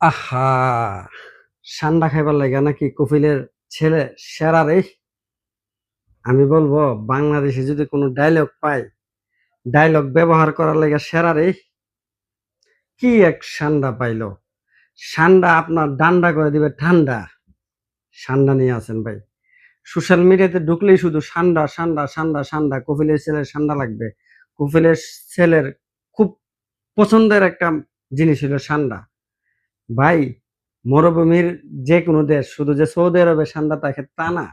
আহা সান্ডা খাইবার লাগে নাকি কপিলের ছেলে সেরা রে। আমি বলব, বাংলাদেশে যদি কোনো ডায়লগ পাই ডায়লগ ব্যবহার করার লাগে সেরা রে। কি এক সান্ডা পাইলো। সান্ডা আপনার ডান্ডা করে দিবে, ঠান্ডা। সান্ডা নিয়ে আছেন ভাই। সোশ্যাল মিডিয়াতে ঢুকলেই শুধু সান্ডা সান্ডা সান্ডা সান্ডা কপিলের ছেলের ঠান্ডা লাগবে। কপিলের ছেলের খুব পছন্দের একটা জিনিস হলো ঠান্ডা। ভাই, মরুভূমির যে কোনো দেশ, শুধু যে সৌদি আরবে ঠান্ডা থাকে তা না।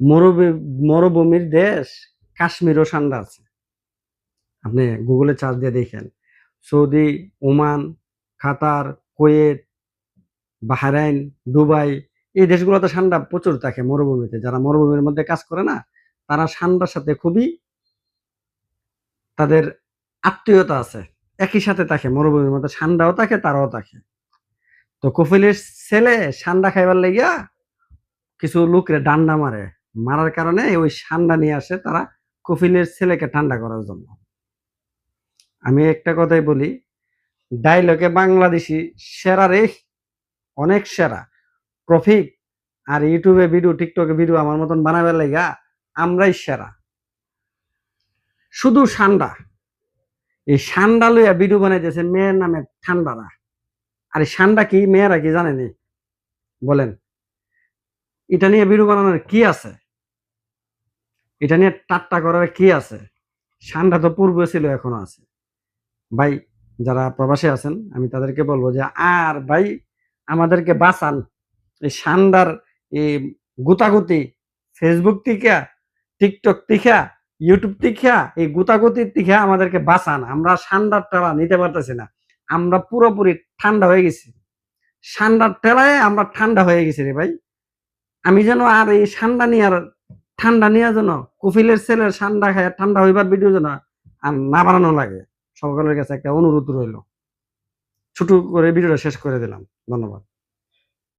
মরুভূমি মরুভূমির দেশ কাশ্মীরও ঠান্ডা আছে। আপনি গুগলে চার্জ দিয়ে দেখেন। Saudi, Oman, Qatar, Kuwait, Bahrain, Dubai, এই দেশগুলোতে ঠান্ডা প্রচুর থাকে মরুভূমিতে। যারা মরুভূমির মধ্যে কাজ করে না, তারা ঠান্ডার সাথে খুবই তাদের আত্মীয়তা আছে। একই সাথে থাকে মরুভূমির মধ্যে ঠান্ডাও থাকে, তারাও থাকে। তো কপিলের ছেলে ঠান্ডা খাইবার লাগিয়া কিছু লোকরে ডান্ডা মারে। মারার কারণে ওই ঠান্ডা নিয়ে আসে তারা কপিলের ছেলেকে ঠান্ডা করার জন্য। আমি একটা কথাই বলি ডাইলগে বাংলাদেশি সেরা রে, অনেক সেরা। ট্রফিক আর ইউটিউবে ভিডিও টিকটকে ভিডিও আমার মতন বানাবার লাগা আমরাই সেরা। শুধু ঠান্ডা এই ঠান্ডা লইয়া ভিডিও বানাইতেছে মেয়ের নামে ঠান্ডারা। আর ঠান্ডা কি, মেয়েরা কি জানেনি? বলেন। এটা নিয়ে বিরু বানানোর কি আছে? এটা নিয়ে টাট্টা করার কি আছে? ঠান্ডা তো পূর্বে ছিল, এখনও আছে। ভাই, যারা প্রবাসে আছেন, আমি তাদেরকে বলব যে, আর ভাই, আমাদেরকে বাঁচান। এই ঠান্ডার এই গুতাগুতি ফেসবুক থেকে টিকটক থেকে ইউটিউব থেকে এই গুতাগুতির থেকে আমাদেরকে বাঁচান। আমরা ঠান্ডার টেলা নিতে পারতেছি না। আমরা পুরোপুরি ঠান্ডা হয়ে গেছি। ঠান্ডার টেলায় আমরা ঠান্ডা হয়ে গেছি রে ভাই। আমি যেন আর এই ঠান্ডা নিয়ে আর ঠান্ডা নিয়ে যেন কফিলের ছেলের ঠান্ডা খায়, ঠান্ডা হইবার ভিডিও যেন আর না বানানো লাগে। সকলের কাছে একটা অনুরোধ রইল। ছোট করে ভিডিওটা শেষ করে দিলাম। ধন্যবাদ।